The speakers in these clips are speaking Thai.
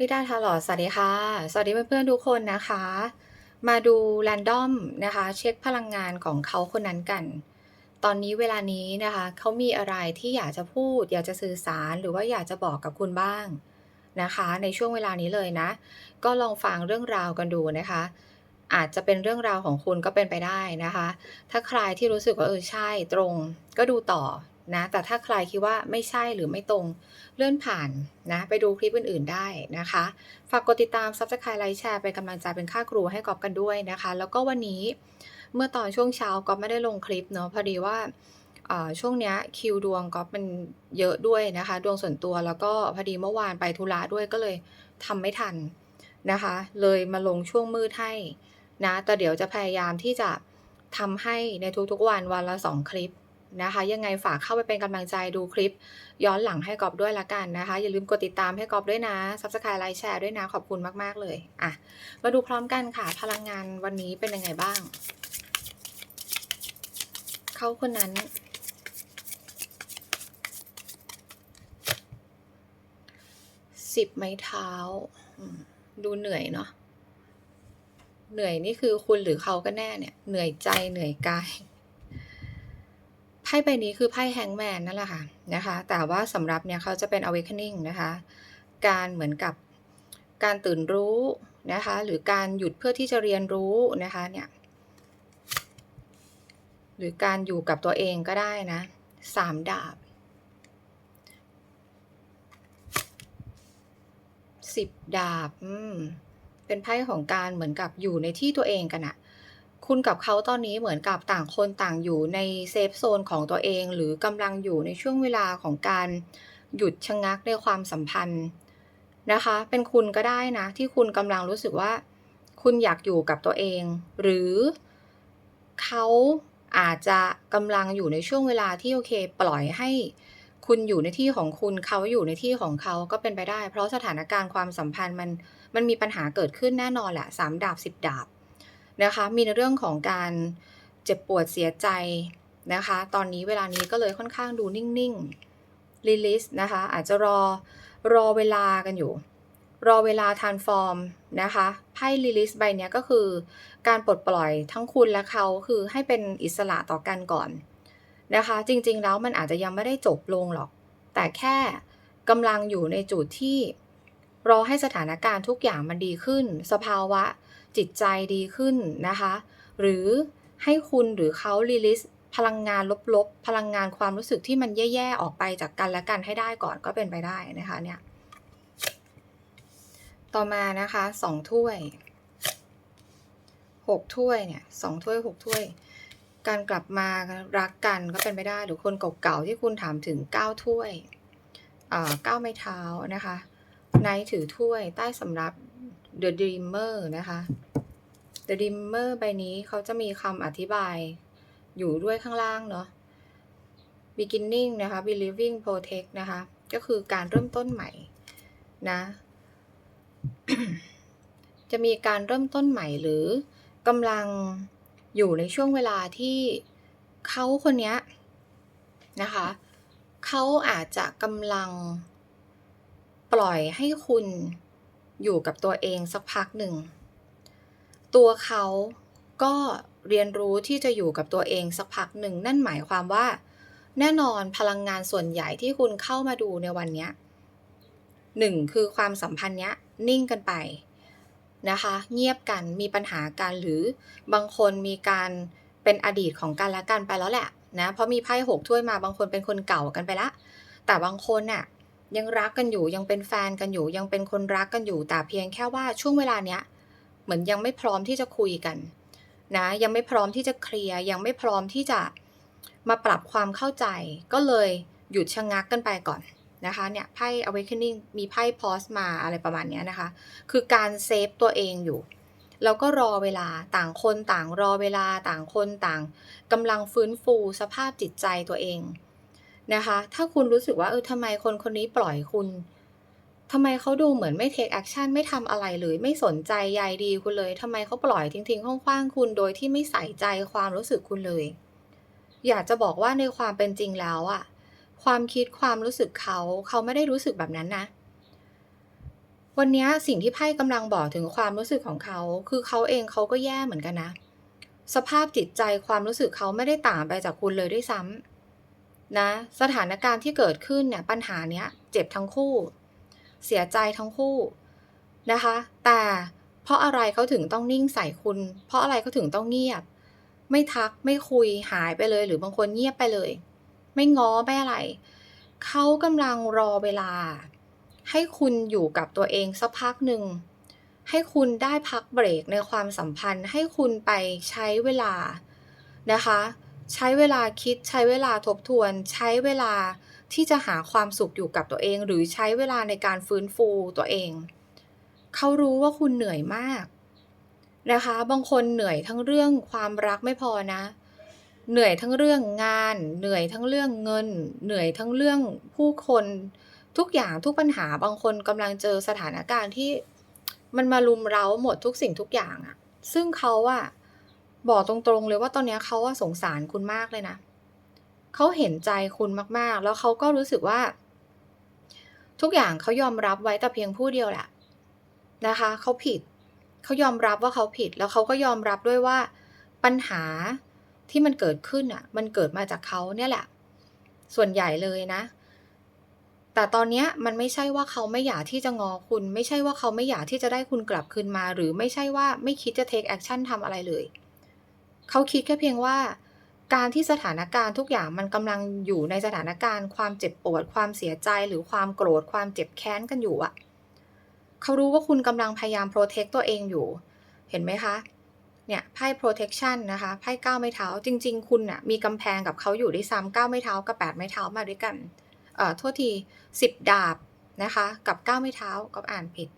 ลิดาทาลอดสวัสดีค่ะ สวัสดีเพื่อนๆทุกคนนะคะ มาดูแรนดอมนะคะ เช็คพลังงานของเขาคนนั้นกัน ตอนนี้เวลานี้นะคะ เขามีอะไรที่อยากจะพูด อยากจะสื่อสารหรือว่าอยากจะบอกกับคุณบ้างนะคะ ในช่วงเวลานี้เลยนะ ก็ลองฟังเรื่องราวกันดูนะคะ อาจจะเป็นเรื่องราวของคุณก็เป็นไปได้นะคะ ถ้าใครที่รู้สึกว่าเออใช่ตรง ก็ดูต่อ นะ แต่ถ้าใครคิดว่าไม่ใช่หรือไม่ตรงเลื่อนผ่านนะ ไปดูคลิปอื่นๆได้นะคะ ฝากกดติดตาม Subscribe ไลค์แชร์เป็นกำลังใจเป็นค่าครูให้กอบกันด้วยนะคะ แล้วก็วันนี้เมื่อตอนช่วงเช้าก็ไม่ได้ลงคลิปเนาะพอดีว่าช่วงเนี้ยคิวดวงก็มันเยอะด้วยนะคะ ดวงส่วนตัวแล้วก็พอดีเมื่อวานไปธุระด้วยก็เลยทำไม่ทันนะคะ เลยมาลงช่วงมืดให้นะแต่เดี๋ยวจะพยายามที่จะทำให้ในทุกๆวันวันละ 2 คลิป นะคะ ยังไงฝากเข้าไปเป็นกำลังใจดูคลิป ย้อนหลังให้กอบด้วยละกันนะคะ อย่าลืมกดติดตามให้กอบด้วยนะ Subscribe ไลค์แชร์ด้วยนะ ขอบคุณมาก ๆ เลยอะมาดูพร้อมกันค่ะ พลังงานวันนี้เป็นยังไงบ้าง เขาคนนั้น สิบไม้เท้า ดูเหนื่อยเนาะเหนื่อยนี่คือคุณหรือเขาก็แน่เนี่ย เหนื่อยใจเหนื่อยกาย ไพ่ใบนี้คือไพ่แฮงแมนนั่นแหละค่ะนะคะ แต่ว่าสำหรับเนี่ยเขาจะเป็น awakening นะคะ การเหมือนกับการตื่นรู้นะคะ หรือการหยุดเพื่อที่จะเรียนรู้นะคะเนี่ยหรือการอยู่กับตัวเองก็ได้นะสามดาบสิบดาบ อืม เป็นไพ่ของการเหมือนกับอยู่ในที่ตัวเองกันอะ คุณกับเขาตอนนี้เหมือนกับต่างคนต่างอยู่ในเซฟโซนของตัวเอง หรือกำลังอยู่ในช่วงเวลาของการหยุดชะงักในความสัมพันธ์นะคะ เป็นคุณก็ได้นะ ที่คุณกำลังรู้สึกว่า คุณอยากอยู่กับตัวเอง หรือเขาอาจจะกำลังอยู่ในช่วงเวลาที่โอเค ปล่อยให้คุณอยู่ในที่ของคุณเขาอยู่ในที่ของเขาก็เป็นไปได้ เพราะสถานการณ์ความสัมพันธ์มันมันมีปัญหาเกิดขึ้นแน่นอนแหละสามดาบสิบดาบ นะคะ มีในเรื่องของการเจ็บปวดเสียใจนะคะ ตอนนี้เวลานี้ก็เลยค่อนข้างดูนิ่งๆ รีลิสนะคะ อาจจะรอรอเวลากันอยู่ รอเวลาทานฟอร์มนะคะ ไพ่รีลิสใบนี้ก็คือ การปลดปล่อยทั้งคุณและเขาคือให้เป็นอิสระต่อกันก่อนนะคะ จริงๆแล้วมันอาจจะยังไม่ได้จบลงหรอก แต่แค่กำลังอยู่ในจุดที่รอให้สถานการณ์ทุกอย่างมันดีขึ้น สภาวะ จิตใจดีขึ้นนะคะ หรือให้คุณหรือเขารีลิสพลังงานลบๆ พลังงานความรู้สึกที่มันแย่ๆ ออกไปจากกันและกันให้ได้ก่อนก็เป็นไปได้นะคะเนี่ย ต่อมานะคะสองถ้วยหกถ้วยเนี่ยสองถ้วยหกถ้วย การกลับมารักกันก็เป็นไปได้ หรือคนเก่าๆที่คุณถามถึงเก้าถ้วยอ่าเก้าไม้เท้านะคะไนท์ถือถ้วยใต้สำรับ The Dreamer นะคะ The Dreamer ใบนี้เขาจะมีคำอธิบายอยู่ด้วยข้างล่างเนาะ beginning นะคะ believing protect นะคะ ก็คือการเริ่มต้นใหม่นะ จะมีการเริ่มต้นใหม่หรือกำลังอยู่ในช่วงเวลาที่เขาคนนี้นะคะเขาอาจจะกำลังปล่อยให้คุณอยู่กับตัวเองสักพักหนึ่ง ตัวเขาก็เรียนรู้ที่จะอยู่กับตัวเองสักพักหนึ่ง นั่นหมายความว่า แน่นอนพลังงานส่วนใหญ่ที่คุณเข้ามาดูในวันนี้หนึ่งคือความสัมพันธ์เนี้ยนิ่งกันไปนะคะ เงียบกันมีปัญหากันหรือบางคนมีการเป็นอดีตของกันและกันไปแล้วแหละนะเพราะมีไพ่หกถ้วยมาบางคนเป็นคนเก่ากันไปละ แต่บางคนน่ะยังรักกันอยู่ยังเป็นแฟนกันอยู่ ยังเป็นคนรักกันอยู่แต่เพียงแค่ว่าช่วงเวลาเนี้ย เหมือนยังไม่พร้อมที่จะคุยกันนะยังไม่พร้อมที่จะเคลียร์ยังไม่พร้อมที่จะมาปรับความเข้าใจ ก็เลยหยุดชะงงักกันไปก่อนนะคะเนี่ยไพ่ awakening มีไพ่ pause มาอะไรประมาณนี้นะคะ คือการเซฟตัวเองอยู่แล้วก็รอเวลาต่างคนต่างรอเวลาต่างคนต่างกำลังฟื้นฟูสภาพจิตใจตัวเองนะคะ ถ้าคุณรู้สึกว่าเออทำไมคนคนนี้ปล่อยคุณ ทำไมเขาดูเหมือนไม่ take action ไม่ทำอะไรเลย ไม่สนใจใยดีคุณเลยทำไมเขาปล่อยทิ้งๆคว้างๆคุณโดยที่ไม่ใส่ใจความรู้สึกคุณเลย อยากจะบอกว่าในความเป็นจริงแล้วอะความคิดความรู้สึกเขาเขาไม่ได้รู้สึกแบบนั้นนะ วันนี้สิ่งที่ไพ่กำลังบอกถึงความรู้สึกของเขา คือเขาเองเขาก็แย่เหมือนกันนะ สภาพจิตใจความรู้สึกเขาไม่ได้ต่างไปจากคุณเลยด้วยซ้ำนะ สถานการณ์ที่เกิดขึ้นเนี่ยปัญหาเนี้ยเจ็บทั้งคู่ เสียใจทั้งคู่นะคะ แต่เพราะอะไรเขาถึงต้องนิ่งใส่คุณ เพราะอะไรเขาถึงต้องเงียบ ไม่ทักไม่คุยหายไปเลย หรือบางคนเงียบไปเลย ไม่ง้อไม่อะไร เขากำลังรอเวลา ให้คุณอยู่กับตัวเองสักพักหนึ่งให้คุณได้พักเบรกในความสัมพันธ์ ให้คุณไปใช้เวลานะคะ ใช้เวลาคิดใช้เวลาทบทวน ใช้เวลาที่จะหาความสุขอยู่กับตัวเอง หรือใช้เวลาในการฟื้นฟูตัวเอง เขารู้ว่าคุณเหนื่อยมากนะคะ บางคนเหนื่อยทั้งเรื่องความรักไม่พอนะ เหนื่อยทั้งเรื่องงาน เหนื่อยทั้งเรื่องเงิน เหนื่อยทั้งเรื่องผู้คนทุกอย่างทุกปัญหาบางคนกำลังเจอสถานการณ์ที่มันมาลุมเร้าหมดทุกสิ่งทุกอย่างอะซึ่งเขาอะ บอกตรงๆเลยว่าตอนนี้เขาอะสงสารคุณมากเลยนะเขาเห็นใจคุณมากๆ แล้วเขาก็รู้สึกว่า ทุกอย่างเขายอมรับไว้แต่เพียงผู้เดียวแหละนะคะเขาผิดเขายอมรับว่าเขาผิด แล้วเขาก็ยอมรับด้วยว่าปัญหาที่มันเกิดขึ้นอะมันเกิดมาจากเขาเนี่ยแหละ ส่วนใหญ่เลยนะ แต่ตอนนี้มันไม่ใช่ว่าเขาไม่อยากที่จะงอคุณ ไม่ใช่ว่าเขาไม่อยากที่จะได้คุณกลับคืนมา หรือไม่ใช่ว่าไม่คิดจะ take action ทำอะไรเลย เขาคิดแค่เพียงว่า การที่สถานการณ์ทุกอย่างมันกำลังอยู่ในสถานการณ์ความเจ็บปวด ความเสียใจหรือความโกรธความเจ็บแค้นกันอยู่อะเขารู้ว่าคุณกำลังพยายาม protect ตัวเองอยู่ เห็นไหมคะ เนี่ยไพ่ protection นะคะไพ่ก้าวไม้เท้า จริง ๆ คุณน่ะมีกำแพงกับเขาอยู่ด้วยซ้ำก้าวไม้เท้ากับแปดไม้เท้ามาด้วยกัน เอ่อโทษทีสิบดาบนะคะกับก้าไม้เท้าก็อ่านผิด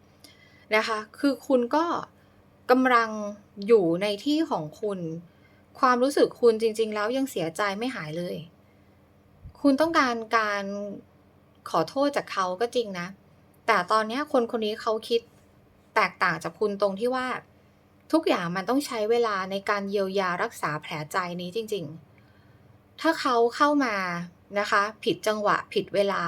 นะคะ คือคุณก็กำลังอยู่ในที่ของคุณ ความรู้สึกคุณจริง ๆ แล้วยังเสียใจไม่หายเลย คุณต้องการการขอโทษจากเขาก็จริงนะ แต่ตอนนี้คนคนนี้เขาคิดแตกต่างจากคุณตรงที่ว่า ทุกอย่างมันต้องใช้เวลาในการเยียวยารักษาแผลใจนี้จริง ๆ ถ้าเขาเข้ามานะคะ ผิดจังหวะผิดเวลา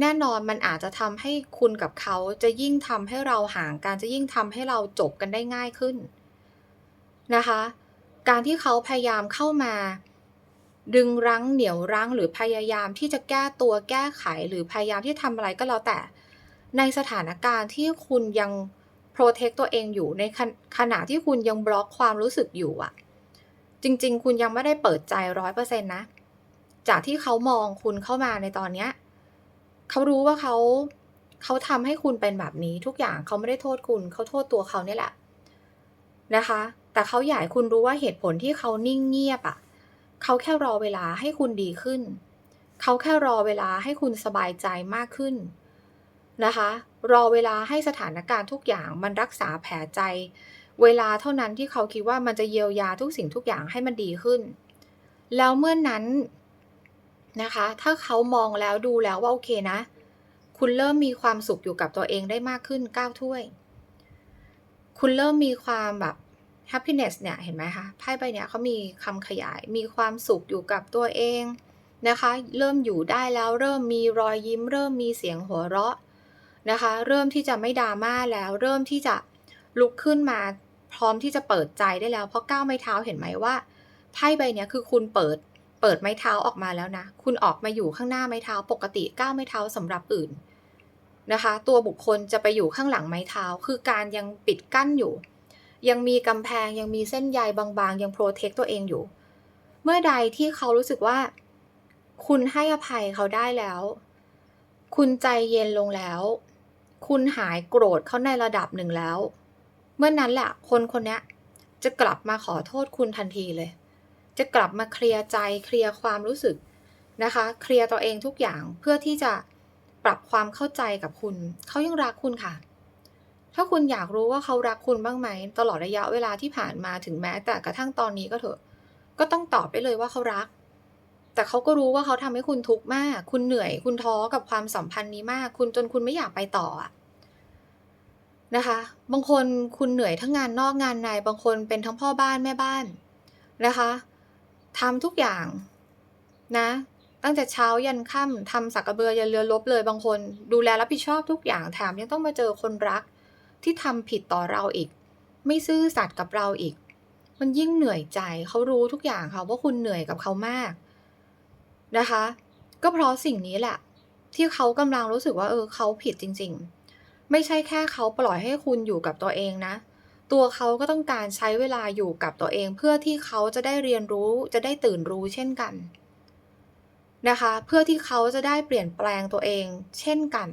แน่นอนมันอาจจะทำให้คุณกับเขาจะยิ่งทำให้เราห่างกันจะยิ่งทำให้เราจบกันได้ง่ายขึ้นนะคะ การที่เขาพยายามเข้ามา ดึงรั้งเหนี่ยวรั้งหรือพยายามที่จะแก้ตัวแก้ไข หรือพยายามที่ทำอะไรก็แล้วแต่ ในสถานการณ์ที่คุณยังโปรเทคตัวเองอยู่ในขณะที่คุณยังบล็อกความรู้สึกอยู่อะจริง ๆ คุณยังไม่ได้เปิดใจร้อยเปอร์เซ็นต์นะ จากที่เขามองคุณเข้ามาในตอนเนี้ยเขารู้ว่าเขาเขาทำให้คุณเป็นแบบนี้ทุกอย่างเขาไม่ได้โทษคุณเขาโทษตัวเขาเนี่ยแหละนะคะ แต่เขาอยากให้คุณรู้ว่าเหตุผลที่เขานิ่งเงียบอะ่ะเขาแค่รอเวลาให้คุณดีขึ้น เขาแค่รอเวลาให้คุณสบายใจมากขึ้นนะคะ รอเวลาให้สถานการณ์ทุกอย่างมันรักษาแผลใจ เวลาเท่านั้นที่เขาคิดว่ามันจะเยียวยาทุกสิ่งทุกอย่างให้มันดีขึ้น แล้วเมื่อนนั้นนะคะ ถ้าเขามองแล้วดูแล้วว่าโอเคนะ คุณเริ่มมีความสุขอยู่กับตัวเองได้มากขึ้นก้าวถ้วย คุณเริ่มมีความแบบ happiness เนี่ยเห็นไหมคะไพ่ใบเนี้ยเขามีคำขยายมีความสุขอยู่กับตัวเองนะคะ เริ่มอยู่ได้แล้วเริ่มมีรอยยิ้ม เริ่มมีเสียงหัวเราะนะคะ เริ่มที่จะไม่ดราม่าแล้ว เริ่มที่จะลุกขึ้นมาพร้อมที่จะเปิดใจได้แล้ว เพราะก้าวไม้เท้าเห็นไหมว่าไพ่ใบเนี้ยคือคุณเปิดเปิดไม้เท้าออกมาแล้วนะ คุณออกมาอยู่ข้างหน้าไม้เท้าปกติก้าวไม้เท้าสำหรับอื่นนะคะ ตัวบุคคลจะไปอยู่ข้างหลังไม้เท้าคือการยังปิดกั้นอยู่ ยังมีกำแพงยังมีเส้นใยบางๆ ยังโปรเทคตัวเองอยู่ เมื่อใดที่เขารู้สึกว่า คุณให้อภัยเขาได้แล้ว คุณใจเย็นลงแล้ว คุณหายโกรธเขาในระดับหนึ่งแล้ว เมื่อนั้นแหละคนคนนี้จะกลับมาขอโทษคุณทันทีเลย จะกลับมาเคลียร์ใจเคลียร์ความรู้สึกนะคะ เคลียร์ตัวเองทุกอย่างเพื่อที่จะปรับความเข้าใจกับคุณ เขายังรักคุณค่ะ ถ้าคุณอยากรู้ว่าเขารักคุณบ้างไหม ตลอดระยะเวลาที่ผ่านมาถึงแม้แต่กระทั่งตอนนี้ก็เถอะ ก็ต้องตอบไปเลยว่าเขารัก แต่เขาก็รู้ว่าเขาทำให้คุณทุกข์มาก คุณเหนื่อย คุณท้อกับความสัมพันธ์นี้มาก คุณจนคุณไม่อยากไปต่อนะคะ บางคนคุณเหนื่อยทั้งงานนอกงานใน บางคนเป็นทั้งพ่อบ้านแม่บ้านนะคะทำทุกอย่างนะ ตั้งแต่เช้ายันค่ำทำสักกระเบือยันเรือรบเลยบางคน ดูแลรับผิดชอบทุกอย่างแถมยังต้องมาเจอคนรัก ที่ทำผิดต่อเราอีก ไม่ซื่อสัตย์กับเราอีก มันยิ่งเหนื่อยใจเขารู้ทุกอย่างค่ะว่าคุณเหนื่อยกับเขามากนะคะ ก็เพราะสิ่งนี้แหละ ที่เขากำลังรู้สึกว่าเออเขาผิดจริง ๆ ไม่ใช่แค่เขาปล่อยให้คุณอยู่กับตัวเองนะ ตัวเขาก็ต้องการใช้เวลาอยู่กับตัวเอง เพื่อที่เขาจะได้เรียนรู้จะได้ตื่นรู้เช่นกันนะคะ เพื่อที่เขาจะได้เปลี่ยนแปลงตัวเองเช่นกัน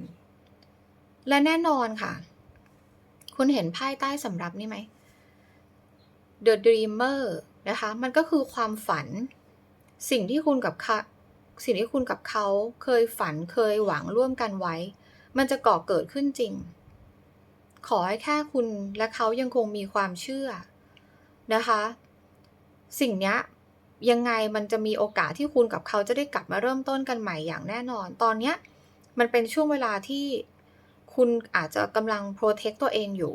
และแน่นอนค่ะ คุณเห็นไพ่ใต้สำรับนี่ไหม The Dreamer นะคะ มันก็คือความฝัน สิ่งที่คุณกับสิ่งที่คุณกับเขาเคยฝันเคยหวังร่วมกันไว้ มันจะก่อเกิดขึ้นจริง ขอให้แค่คุณและเขายังคงมีความเชื่อนะคะ สิ่งนี้ยยังไงมันจะมีโอกาสที่คุณกับเขาจะได้กลับมาเริ่มต้นกันใหม่อย่างแน่นอน ตอนเนี้ยมันเป็นช่วงเวลาที่ คุณอาจจะกำลังโปรเทคตัวเองอยู่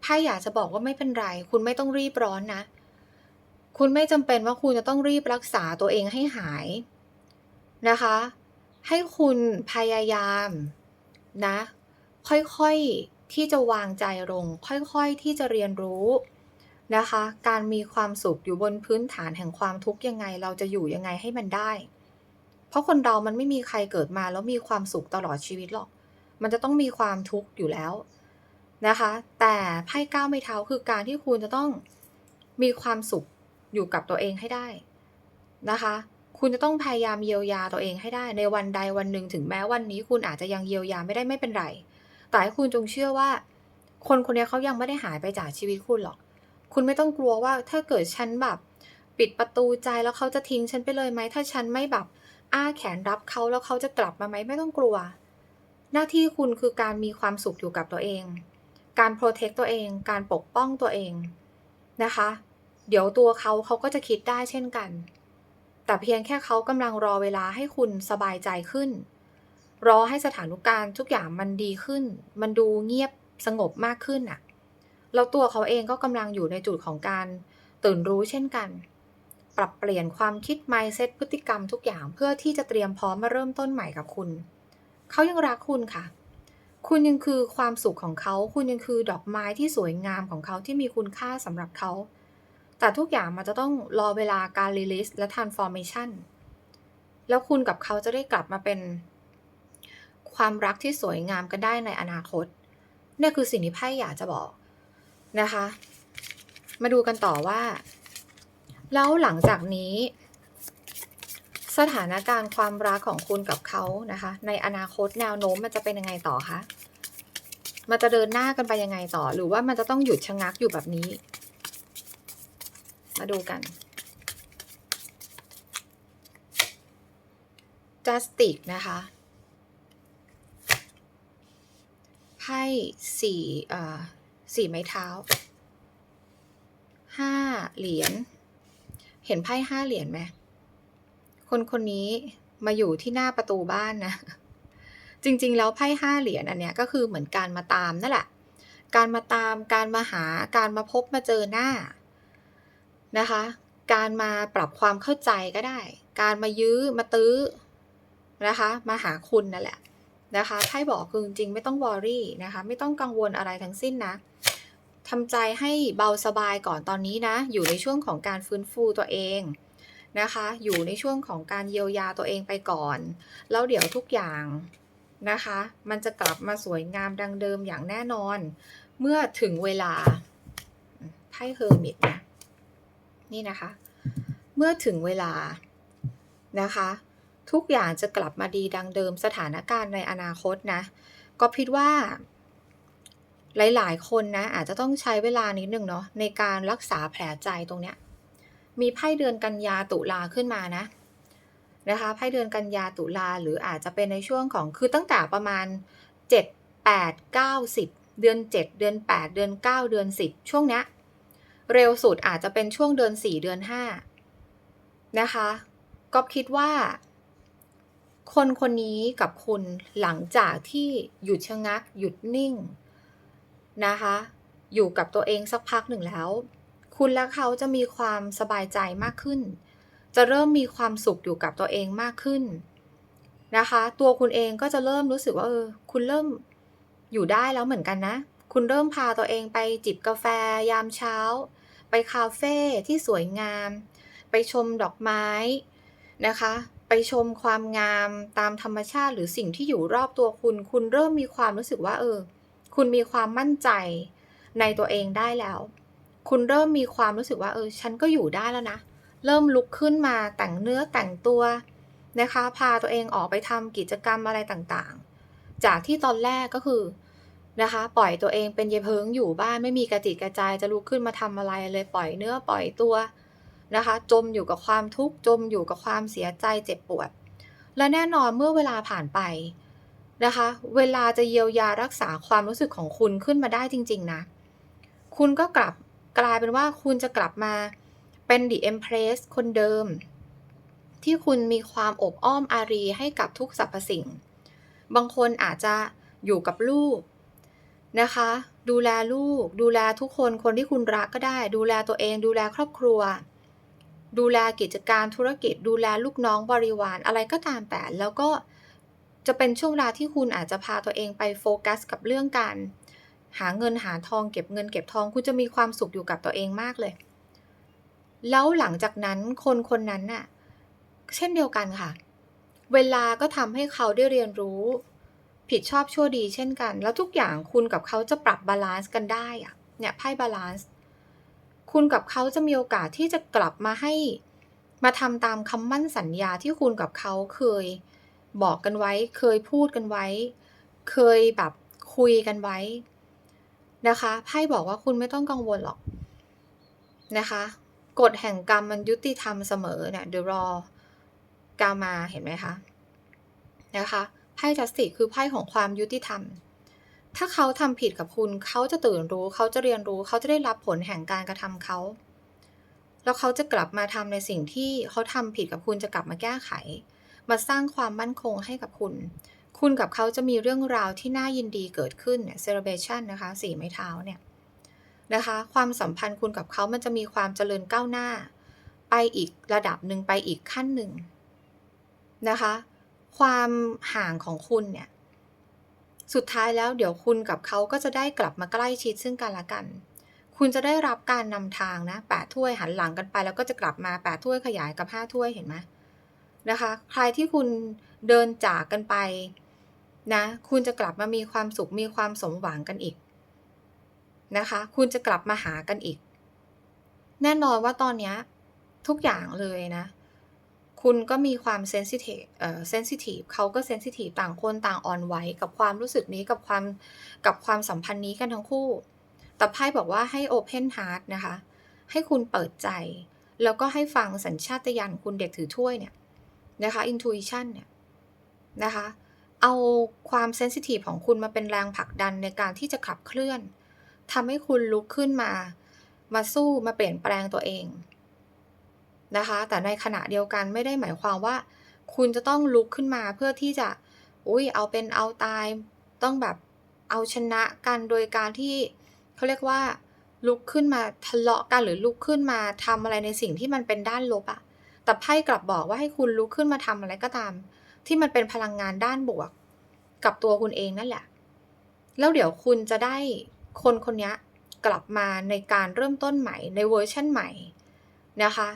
ไพ่อยากจะบอกว่าไม่เป็นไร คุณไม่ต้องรีบร้อนนะ คุณไม่จำเป็นว่าคุณจะต้องรีบรักษาตัวเองให้หายนะคะ ให้คุณพยายามนะ ค่อยๆที่จะวางใจลง ค่อยๆที่จะเรียนรู้นะคะ การมีความสุขอยู่บนพื้นฐานแห่งความทุกข์ยังไง เราจะอยู่ยังไงให้มันได้ เพราะคนเรามันไม่มีใครเกิดมาแล้วมีความสุขตลอดชีวิตหรอก มันจะต้องมีความทุกข์อยู่แล้วนะคะ แต่ไพ่ก้าวไม่เท้าคือการที่คุณจะต้องมีความสุขอยู่กับตัวเองให้ได้นะคะ คุณจะต้องพยายามเยียวยาตัวเองให้ได้ ในวันใดวันหนึ่งถึงแม้วันนี้ คุณอาจจะยังเยียวยาไม่ได้ไม่เป็นไร แต่ให้คุณจงเชื่อว่า คนคนนี้เขายังไม่ได้หายไปจากชีวิตคุณหรอก คุณไม่ต้องกลัวว่าถ้าเกิดฉันแบบปิดประตูใจแล้วเขาจะทิ้งฉันไปเลยไหมถ้าฉันไม่แบบอ้าแขนรับเขาแล้วเขาจะกลับมาไหมไม่ต้องกลัว หน้าที่คุณคือการมีความสุขอยู่กับตัวเอง การโปรเทคตัวเอง การปกป้องตัวเองนะคะ เดี๋ยวตัวเขาเขาก็จะคิดได้เช่นกัน แต่เพียงแค่เขากำลังรอเวลาให้คุณสบายใจขึ้น รอให้สถานการณ์ทุกอย่างมันดีขึ้น มันดูเงียบสงบมากขึ้นน่ะแล้วตัวเขาเองก็กำลังอยู่ในจุดของการตื่นรู้เช่นกัน ปรับเปลี่ยนความคิด mindset พฤติกรรมทุกอย่างเพื่อที่จะเตรียมพร้อมมาเริ่มต้นใหม่กับคุณ เขายังรักคุณค่ะ คุณยังคือความสุขของเขา คุณยังคือดอกไม้ที่สวยงามของเขาที่มีคุณค่าสำหรับเขา แต่ทุกอย่างมันจะต้องรอเวลาการ release และ transformation แล้วคุณกับเขาจะได้กลับมาเป็น ความรักที่สวยงามกันได้ในอนาคตนี่คือสิ่งที่ไพ่อยากจะบอกนะคะ มาดูกันต่อว่า แล้วหลังจากนี้ สถานการณ์ความรักของคุณกับเขานะคะ ในอนาคตแนวโน้มมันจะเป็นยังไงต่อคะมันจะเดินหน้ากันไปยังไงต่อ หรือว่ามันจะต้องหยุดชะงักอยู่แบบนี้ มาดูกัน justice นะคะไพ่สี่อ่าสี่ไม้เท้าห้าเหรียญเห็นไพ่ห้าเหรียญไหม คนคนนี้มาอยู่ที่หน้าประตูบ้านนะ จริงๆ แล้วไพ่ห้าเหรียญอันเนี้ยก็คือเหมือนการมาตามนั่นแหละ การมาตาม การมาหา การมาพบมาเจอหน้านะคะ การมาปรับความเข้าใจก็ได้ การมายื้อมาตื้อนะคะ มาหาคุณนั่นแหละนะคะไพ่บอกคือจริงๆไม่ต้องวอรี่นะคะ ไม่ต้องกังวลอะไรทั้งสิ้นนะทำใจให้เบาสบายก่อนตอนนี้นะ อยู่ในช่วงของการฟื้นฟูตัวเอง นะคะ อยู่ในช่วงของการเยียวยาตัวเองไปก่อน แล้วเดี๋ยวทุกอย่างนะคะ มันจะกลับมาสวยงามดังเดิมอย่างแน่นอน เมื่อถึงเวลาไพ่เฮอร์มิตนะนี่นะคะ เมื่อถึงเวลานะคะ ทุกอย่างจะกลับมาดีดังเดิมสถานการณ์ในอนาคตนะ ก็คิดว่าหลาย ๆ คนนะอาจจะต้องใช้เวลานิดนึงเนาะในการรักษาแผลใจตรงเนี้ย มีไพ่เดือนกันยาตุลาขึ้นมานะนะคะไพ่เดือนกันยาตุลาหรืออาจจะเป็นในช่วงของคือตั้งแต่ประมาณ 7 8 9 10 เดือน 7 เดือน 8 เดือน 9 เดือน 10 ช่วงเนี้ยเร็วสุดอาจจะเป็นช่วงเดือน 4 เดือน 5 นะคะก็คิดว่า คนคนนี้กับคุณหลังจากที่หยุดชะงัก หยุดนิ่งนะคะ อยู่กับตัวเองสักพักหนึ่งแล้ว คุณและเขาจะมีความสบายใจมากขึ้น จะเริ่มมีความสุขอยู่กับตัวเองมากขึ้นนะคะ ตัวคุณเองก็จะเริ่มรู้สึกว่าเออคุณเริ่มอยู่ได้แล้วเหมือนกันนะ คุณเริ่มพาตัวเองไปจิบกาแฟยามเช้า ไปคาเฟ่ที่สวยงาม ไปชมดอกไม้นะคะ ไปชมความงามตามธรรมชาติหรือสิ่งที่อยู่รอบตัวคุณ คุณเริ่มมีความรู้สึกว่าเออ คุณมีความมั่นใจในตัวเองได้แล้ว คุณเริ่มมีความรู้สึกว่าเออฉันก็อยู่ได้แล้วนะ เริ่มลุกขึ้นมาแต่งเนื้อแต่งตัวนะคะ พาตัวเองออกไปทำกิจกรรมอะไรต่างๆ จากที่ตอนแรกก็คือนะคะ ปล่อยตัวเองเป็นเยเพิงอยู่บ้านไม่มีกระจิตกระจายจะลุกขึ้นมาทำอะไรเลยปล่อยเนื้อปล่อยตัวนะคะ จมอยู่กับความทุกข์จมอยู่กับความเสียใจเจ็บปวด และแน่นอนเมื่อเวลาผ่านไปนะคะ เวลาจะเยียวยารักษาความรู้สึกของคุณขึ้นมาได้จริง ๆ นะ คุณก็กลับ กลายเป็นว่าคุณจะกลับมาเป็น The Empress คนเดิม ที่คุณมีความอบอ้อมอารีให้กับทุกสรรพสิ่ง บางคนอาจจะอยู่กับลูกนะคะ ดูแลลูก ดูแลทุกคนคนที่คุณรักก็ได้ ดูแลตัวเอง ดูแลครอบครัว ดูแลกิจการธุรกิจ ดูแลลูกน้องบริวารอะไรก็ตามแต่ แล้วก็จะเป็นช่วงเวลาที่คุณอาจจะพาตัวเองไปโฟกัสกับเรื่องการ หาเงินหาทองเก็บเงินเก็บทองคุณจะมีความสุขอยู่กับตัวเองมากเลย แล้วหลังจากนั้นคนคนนั้นน่ะ เช่นเดียวกันค่ะ เวลาก็ทำให้เขาได้เรียนรู้ ผิดชอบชั่วดีเช่นกัน แล้วทุกอย่างคุณกับเขาจะปรับบาลานซ์กันได้อะเนี่ยไพ่บาลานซ์คุณกับเขาจะมีโอกาสที่จะกลับมาให้มาทำตามคำมั่นสัญญาที่คุณกับเขาเคยบอกกันไว้ เคยพูดกันไว้ เคยแบบคุยกันไว้ นะคะไพ่บอกว่าคุณไม่ต้องกังวลหรอกนะคะกฎแห่งกรรมมันยุติธรรมเสมอเนี่ยเดรอกามาเห็นไหมคะนะคะไพ่จัสติคือไพ่ของความยุติธรรม ถ้าเขาทำผิดกับคุณเขาจะตื่นรู้เขาจะเรียนรู้เขาจะได้รับผลแห่งการกระทำเขา แล้วเขาจะกลับมาทำในสิ่งที่เขาทำผิดกับคุณจะกลับมาแก้ไข มาสร้างความมั่นคงให้กับคุณ คุณกับเขาจะมีเรื่องราวที่น่ายินดีเกิดขึ้นเนี่ย celebration นะคะสี่ไม้เท้าเนี่ยนะคะ ความสัมพันธ์คุณกับเขามันจะมีความเจริญก้าวหน้า ไปอีกระดับหนึ่งไปอีกขั้นหนึ่งนะคะ ความห่างของคุณเนี่ย สุดท้ายแล้วเดี๋ยวคุณกับเขาก็จะได้กลับมาใกล้ชิดซึ่งกันและกัน คุณจะได้รับการนำทางนะแปดถ้วยหันหลังกันไป แล้วก็จะกลับมาแปดถ้วยขยายกับห้าถ้วยเห็นไหมนะคะ ใครที่คุณเดินจากกันไป นะ คุณจะกลับมามีความสุขมีความสมหวังกันอีกนะคะ คุณจะกลับมาหากันอีก แน่นอนว่าตอนนี้ทุกอย่างเลยนะ คุณก็มีความเซนซิทีฟเอ่อเซนซิทีฟเขาก็เซนซิทีฟต่างคนต่างอ่อนไหวกับความรู้สึกนี้กับความกับความสัมพันธ์นี้กันทั้งคู่ แต่ไพ่บอกว่าให้โอเพนฮาร์ดนะคะ ให้คุณเปิดใจ แล้วก็ให้ฟังสัญชาตญาณคุณเด็กถือถ้วยเนี่ยนะคะอินทูอิชันเนี่ยนะคะ เอาความเซนซิทีฟของคุณมาเป็นแรงผลักดันในการที่จะขับเคลื่อนทำให้คุณลุกขึ้นมา มาสู้มาเปลี่ยนแปลงตัวเองนะคะ แต่ในขณะเดียวกันไม่ได้หมายความว่า คุณจะต้องลุกขึ้นมาเพื่อที่จะ อุ้ยเอาเป็นเอาตาย ต้องแบบเอาชนะกันโดยการที่เขาเรียกว่า ลุกขึ้นมาทะเลาะกันหรือลุกขึ้นมาทำอะไรในสิ่งที่มันเป็นด้านลบอะแต่ไพ่กลับบอกว่าให้คุณลุกขึ้นมาทำอะไรก็ตาม ที่มันเป็นพลังงานด้านบวก กับตัวคุณเองนั่นแหละ แล้วเดี๋ยวคุณจะได้คนคนนี้กลับมาในการเริ่มต้นใหม่ในเวอร์ชั่นใหม่นะคะ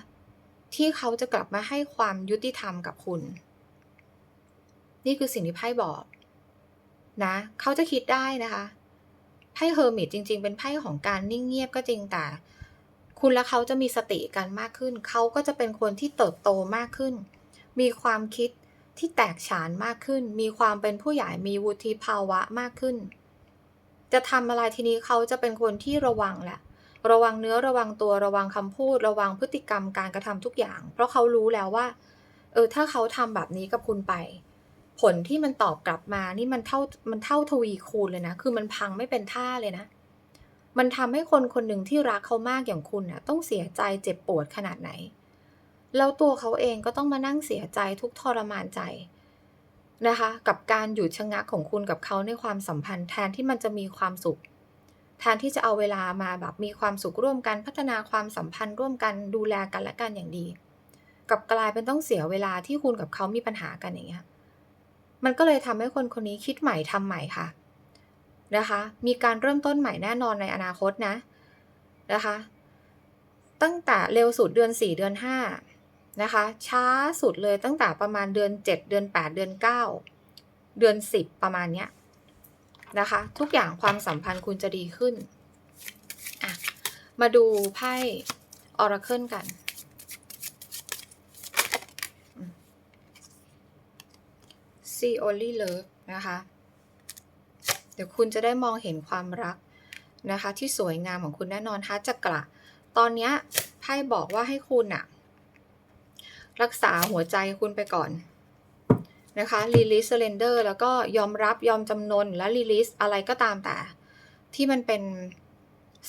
ที่เขาจะกลับมาให้ความยุติธรรมกับคุณ นี่คือสิ่งที่ไพ่บอกนะ เขาจะคิดได้นะคะไพ่เฮอร์มิตจริง ๆ เป็นไพ่ของการนิ่งเงียบก็จริงแต่คุณและเขาจะมีสติกันมากขึ้น เขาก็จะเป็นคนที่เติบโตมากขึ้น มีความคิด ที่แตกฉานมากขึ้น มีความเป็นผู้ใหญ่มีวุฒิภาวะมากขึ้น จะทำอะไรทีนี้เขาจะเป็นคนที่ระวังแหละ ระวังเนื้อระวังตัวระวังคำพูด ระวังพฤติกรรมการกระทำทุกอย่าง เพราะเขารู้แล้วว่า เออถ้าเขาทำแบบนี้กับคุณไป ผลที่มันตอบกลับมานี่มันเท่ามันเท่าทวีคูณเลยนะ คือมันพังไม่เป็นท่าเลยนะ มันทำให้คนคนหนึ่งที่รักเขามากอย่างคุณน่ะต้องเสียใจเจ็บปวดขนาดไหน แล้วตัวเขาเองก็ต้องมานั่งเสียใจทุกทรมานใจนะคะ กับการหยุดชะงักของคุณกับเขาในความสัมพันธ์แทนที่มันจะมีความสุข แทนที่จะเอาเวลามาแบบมีความสุขร่วมกันพัฒนาความสัมพันธ์ร่วมกันดูแลกันและกันอย่างดี กับกลายเป็นต้องเสียเวลาที่คุณกับเขามีปัญหากันอย่างเงี้ยมันก็เลยทำให้คนคนนี้คิดใหม่ทำใหม่ค่ะนะคะ มีการเริ่มต้นใหม่แน่นอนในอนาคตนะนะคะ ตั้งแต่เร็วสุดเดือน 4 เดือน 5 นะคะ ช้าสุดเลยตั้งแต่ประมาณเดือน 7 เดือน 8 เดือน 9 เดือน 10 ประมาณเนี้ยนะคะ ทุกอย่างความสัมพันธ์คุณจะดีขึ้นอะมาดูไพ่ออราเคิลกัน See only love นะคะ เดี๋ยวคุณจะได้มองเห็นความรักนะคะ ที่สวยงามของคุณแน่นอนฮะจักระ ตอนเนี้ยไพ่บอกว่าให้คุณอะ รักษาหัวใจคุณไปก่อนนะคะ release surrender แล้วก็ยอมรับยอมจำนนและ release อะไรก็ตามแต่ ที่มันเป็น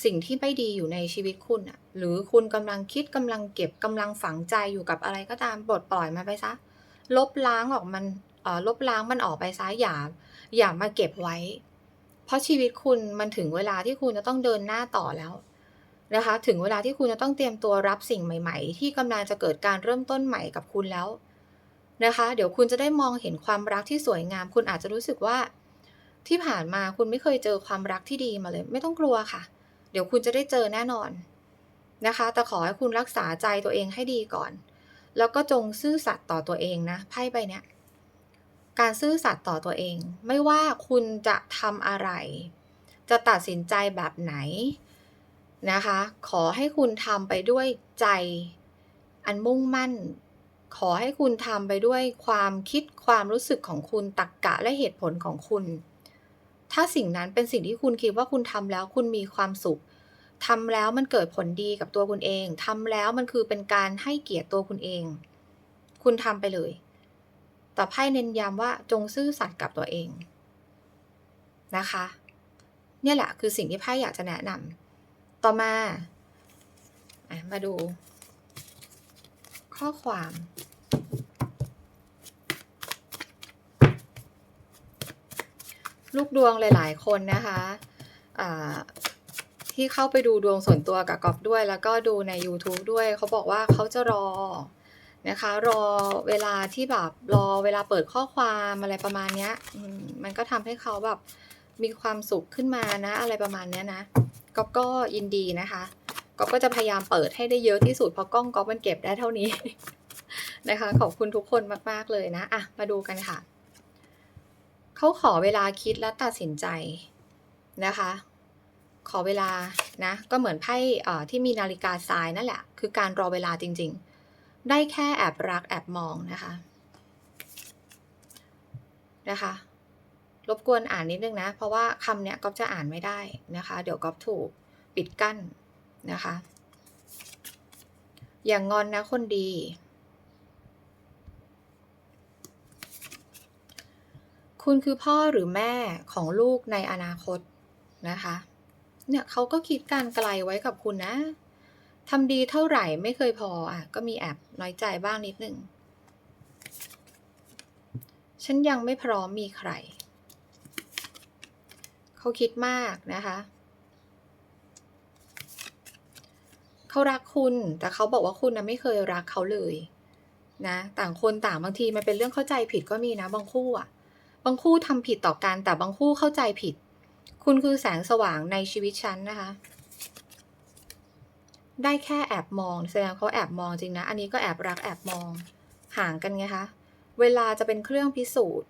สิ่งที่ไม่ดีอยู่ในชีวิตคุณอะหรือคุณกำลังคิดกำลังเก็บกำลังฝังใจอยู่กับอะไรก็ตามปลดปล่อยมันไปซะ ลบล้างออกมันเออลบล้างมันออกไปซะอย่าอย่ามาเก็บไว้ เพราะชีวิตคุณมันถึงเวลาที่คุณจะต้องเดินหน้าต่อแล้ว นะคะ ถึงเวลาที่คุณจะต้องเตรียมตัวรับสิ่งใหม่ ๆ ที่กำลังจะเกิดการเริ่มต้นใหม่กับคุณแล้วนะคะ เดี๋ยวคุณจะได้มองเห็นความรักที่สวยงาม คุณอาจจะรู้สึกว่า ที่ผ่านมาคุณไม่เคยเจอความรักที่ดีมาเลย ไม่ต้องกลัวค่ะ เดี๋ยวคุณจะได้เจอแน่นอนนะคะ แต่ขอให้คุณรักษาใจตัวเองให้ดีก่อน แล้วก็จงซื่อสัตย์ต่อตัวเองนะไพ่ใบเนี้ยการซื่อสัตย์ต่อตัวเอง ไม่ว่าคุณจะทำอะไร จะตัดสินใจแบบไหน นะคะ ขอให้คุณทำไปด้วยใจ อันมุ่งมั่น ขอให้คุณทำไปด้วยความคิดความรู้สึกของคุณตรกกะและเหตุผลของคุณ ถ้าสิ่งนั้นเป็นสิ่งที่คุณคิดว่าคุณทำแล้วคุณมีความสุขทำแล้วมันเกิดผลดีกับตัวคุณเองทำแล้วมันคือเป็นการให้เกียรติตัวคุณเอง คุณทำไปเลย แต่ไพ่เน้นย้ำว่าจงซื่อสัตย์กับตัวเองนะคะ เนี่ยแหละคือสิ่งที่ไพ่อยากจะแนะนำ ต่อมาอะมาดู ข้อความ ลูกดวงหลาย ๆ คนนะคะที่เข้าไปดูดวงส่วนตัวกับกอบด้วย แล้วก็ดูใน YouTube ด้วย เขาบอกว่าเขาจะรอนะคะรอเวลาที่แบบรอเวลาเปิดข้อความอะไรประมาณเนี้ยอืมมันก็ทำให้เขาแบบมีความสุขขึ้นมานะ อะไรประมาณเนี้ยนะ ก๊อฟก็ยินดีนะคะก๊อฟก็จะพยายามเปิดให้ได้เยอะที่สุดเพราะกล้องก๊อฟมันเก็บได้เท่านี้ นะคะ ขอบคุณทุกคนมาก ๆ เลยนะอะมาดูกันค่ะ เขาขอเวลาคิดและตัดสินใจนะคะ ขอเวลานะก็เหมือนไพ่ที่มีนาฬิกาทรายนั่นแหละ คือการรอเวลาจริง ๆ ได้แค่แอบรักแอบมองนะคะนะคะ รบกวนอ่านนิดนึงนะ เพราะว่าคำเนี้ยก๊อฟจะอ่านไม่ได้นะคะ เดี๋ยวก๊อฟถูกปิดกั้นนะคะ อย่างงอนนะคนดี คุณคือพ่อหรือแม่ของลูกในอนาคตนะคะ เนี่ยเขาก็คิดการไกลไว้กับคุณนะทำดีเท่าไหร่ไม่เคยพออะก็มีแอบน้อยใจบ้างนิดนึง ฉันยังไม่พร้อมมีใคร เขาคิดมากนะคะ เขารักคุณแต่เขาบอกว่าคุณนะไม่เคยรักเขาเลยนะต่างคนต่างบางทีมันเป็นเรื่องเข้าใจผิดก็มีนะบางคู่อะ บางคู่ทำผิดต่อกันแต่บางคู่เข้าใจผิด คุณคือแสงสว่างในชีวิตฉันนะคะ ได้แค่แอบมอง แสดงเขาแอบมองจริงนะ อันนี้ก็แอบรักแอบมอง ห่างกันไงคะ เวลาจะเป็นเครื่องพิสูจน์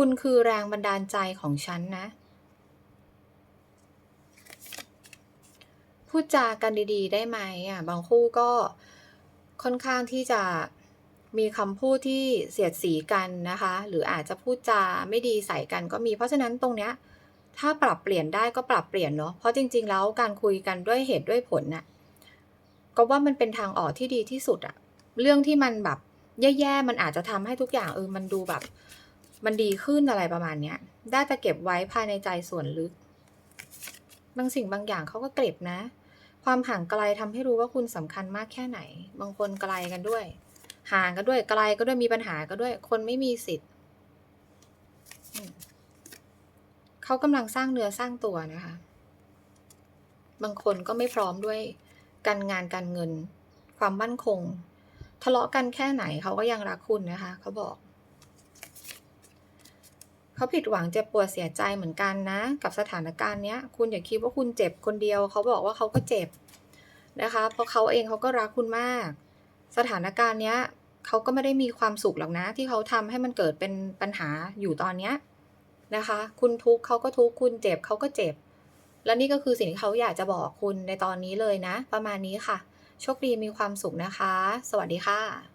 คุณคือแรงบันดาลใจของฉันนะ พูดจากันดี ๆ ได้ไหมอะ บางคู่ก็ค่อนข้างที่จะมีคำพูดที่เสียดสีกันนะคะ หรืออาจจะพูดจาไม่ดีใส่กันก็มี เพราะฉะนั้นตรงเนี้ย ถ้าปรับเปลี่ยนได้ก็ปรับเปลี่ยนเนาะ เพราะจริง ๆ แล้วการคุยกันด้วยเหตุด้วยผลน่ะ ก็ว่ามันเป็นทางออกที่ดีที่สุดอะเรื่องที่มันแบบแย่ๆ มันอาจจะทำให้ทุกอย่างเออ มันดูแบบ มันดีขึ้นอะไรประมาณเนี้ย ได้แต่เก็บไว้ภายในใจส่วนลึก บางสิ่งบางอย่างเขาก็เก็บนะ ความห่างไกลทำให้รู้ว่าคุณสำคัญมากแค่ไหน บางคนไกลกันด้วย ห่างกันด้วย ไกลก็ด้วยมีปัญหาก็ด้วย คนไม่มีสิทธิ์เขากำลังสร้างเนื้อสร้างตัวนะคะ บางคนก็ไม่พร้อมด้วยการงานการเงิน ความมั่นคง ทะเลาะกันแค่ไหนเขาก็ยังรักคุณนะคะ เขาบอก เขาผิดหวังเจ็บปวดเสียใจเหมือนกันนะ กับสถานการณ์เนี้ย คุณอย่าคิดว่าคุณเจ็บคนเดียว เขาบอกว่าเขาก็เจ็บนะคะ เพราะเขาเองเขาก็รักคุณมาก สถานการณ์เนี้ยเขาก็ไม่ได้มีความสุขหรอกนะ ที่เขาทำให้มันเกิดเป็นปัญหาอยู่ตอนเนี้ยนะคะ คุณทุกข์เขาก็ทุกข์คุณเจ็บเขาก็เจ็บ และนี่ก็คือสิ่งที่เขาอยากจะบอกคุณในตอนนี้เลยนะ ประมาณนี้ค่ะ โชคดีมีความสุขนะคะ สวัสดีค่ะ